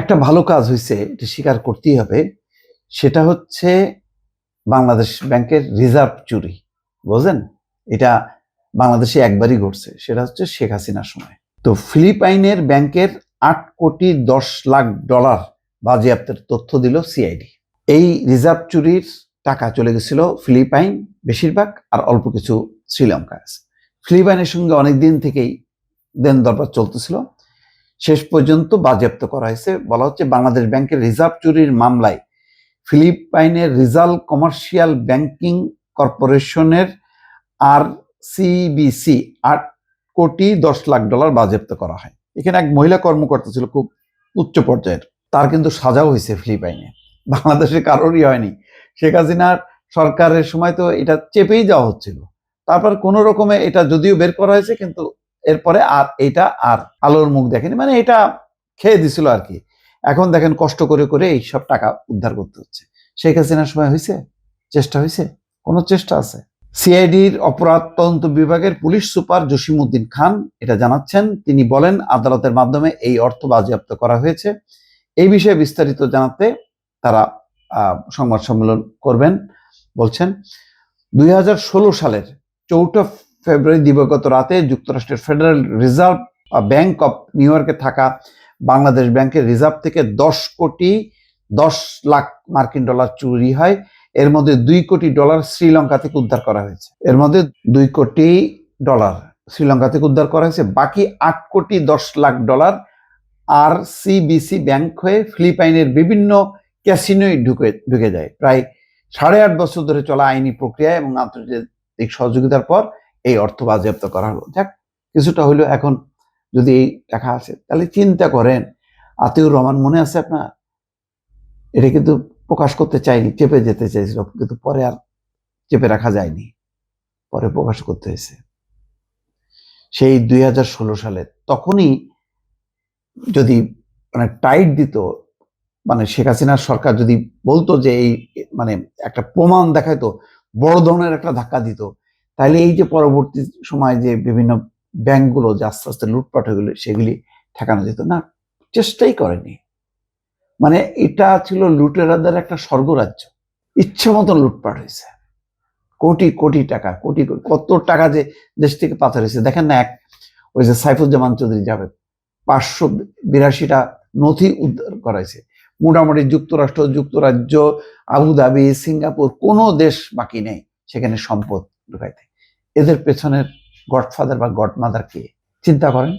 একটা ভালো কাজ হয়েছে এটা স্বীকার করতেই হবে, সেটা হচ্ছে বাংলাদেশ ব্যাংকের রিজার্ভ চুরি, বুঝলেন? এটা বাংলাদেশে একবারই ঘটছে, সেটা হচ্ছে শেখ হাসিনার সময়। তো ফিলিপাইনের ব্যাংকের আট কোটি দশ লাখ ডলার বাজেয়াপ্তের তথ্য দিল সিআইডি। এই রিজার্ভ চুরির টাকা চলে গেছিল ফিলিপাইন বেশিরভাগ, আর অল্প কিছু শ্রীলঙ্কা ফিলিপাইনের সঙ্গে অনেক দিন থেকেই দেন দরবার চলতেছিল পর্যন্ত বাজেয়াপ্ত করা হয়েছে। বলা হচ্ছে বাংলাদেশ ব্যাংকের রিজার্ভ চুরির মামলায় ফিলিপাইনের রিজাল কমার্শিয়াল ব্যাংকিং কর্পোরেশনের আর সিবিসি আট কোটি দশ লাখ ডলার বাজেয়াপ্ত করা হয়। এখানে এক মহিলা কর্মকর্তা ছিল খুব উচ্চ পর্যায়ের। তার কিন্তু সাজাও হয়েছে ফিলিপাইনে। বাংলাদেশে কারোরই হয়নি। শেখ হাসিনার সরকারের সময় তো এটা চেপেই যাওয়া হচ্ছিল। তারপর কোনো রকমে এটা যদিও বের করা হয়েছে, কিন্তু এরপরে আর এটা আর আলোর মুখ দেখেনি মানে এটা খেয়ে দিছিল আর কি। এখন দেখেন কষ্ট করে করে এই সব টাকা উদ্ধার করতে হচ্ছে। শেখ হাসিনার সময় হয়েছে? চেষ্টা হয়েছে? কোনো চেষ্টা আছে? সিআইডির অপরাধ তদন্ত বিভাগের পুলিশ সুপার জসিমউদ্দিন খান এটা জানাচ্ছেন। তিনি বলেন, আদালতের মাধ্যমে এই অর্থ বাজেয়াপ্ত করা হয়েছে। এই বিষয়ে বিস্তারিত জানাতে তারা সংবাদ সম্মেলন করবেন। বলছেন, দুই হাজার ষোলো সালের চৌঠা ফেব্রুয়ারি দিবাগত রাতে যুক্তরাষ্ট্রের federal reserve bank of new ইয়র্কে থাকা বাংলাদেশ ব্যাংকের রিজার্ভ থেকে দশ কোটি দশ লাখ মার্কিন ডলার চুরি হয়। এর মধ্যে দুই কোটি ডলার শ্রীলঙ্কা থেকে উদ্ধার করা হয়েছে। এর মধ্যে দুই কোটি ডলার শ্রীলঙ্কা থেকে উদ্ধার করা হয়েছে। বাকি আট কোটি দশ লাখ ডলার আর সিবিসি ব্যাংক হয়ে ফিলিপাইনের বিভিন্ন ক্যাসিনোয় ঢুকে ঢুকে যায়। প্রায় সাড়ে আট বছর ধরে চলা আইনি প্রক্রিয়া এবং আন্তর্জাতিক সহযোগিতার পর এই অর্থ বাজেয়াপ্ত করা হলো। যাক, কিছুটা হইল এখন যদি এই টাকা আছে, তাহলে চিন্তা করেন। আতিউর রহমান মনে আছে আপনার? এটা কিন্তু প্রকাশ করতে চাইনি চেপে যেতে চাইছিল, কিন্তু পরে আর চেপে রাখা যায়নি। পরে প্রকাশ করতে হয়েছে। সেই দুই হাজার ষোলো সালে তখনই যদি মানে টাইট দিত মানে শেখ হাসিনার সরকার যদি বলতো যে এই মানে একটা প্রমাণ দেখাইতো, বড় ধরনের একটা ধাক্কা দিত তাহলে এই যে পরবর্তী সময় যে বিভিন্ন ব্যাংকগুলো যে আস্তে আস্তে লুটপাট হয়ে গেলো, সেগুলি ঠেকানো যেত। না, চেষ্টাই করেনি। মানে এটা ছিল লুটেরাদের একটা স্বর্গরাজ্য। ইচ্ছে মতন লুটপাট হয়েছে। কোটি কোটি টাকা, কোটি, কত টাকা যে দেশ থেকে পাচার হয়েছে। দেখেন না এক, ওই যে সাইফুজ্জামান চৌধুরী যাবে পাঁচশো বিরাশিটা নথি উদ্ধার করাইছে। মোটামুটি যুক্তরাষ্ট্র, যুক্তরাজ্য, আবুধাবি, সিঙ্গাপুর, কোনো দেশ বাকি নেই সেখানে সম্পদ ঢুকাইতে এদের পেছনের গডফাদার বা গডমাদার কে? চিন্তা করেন।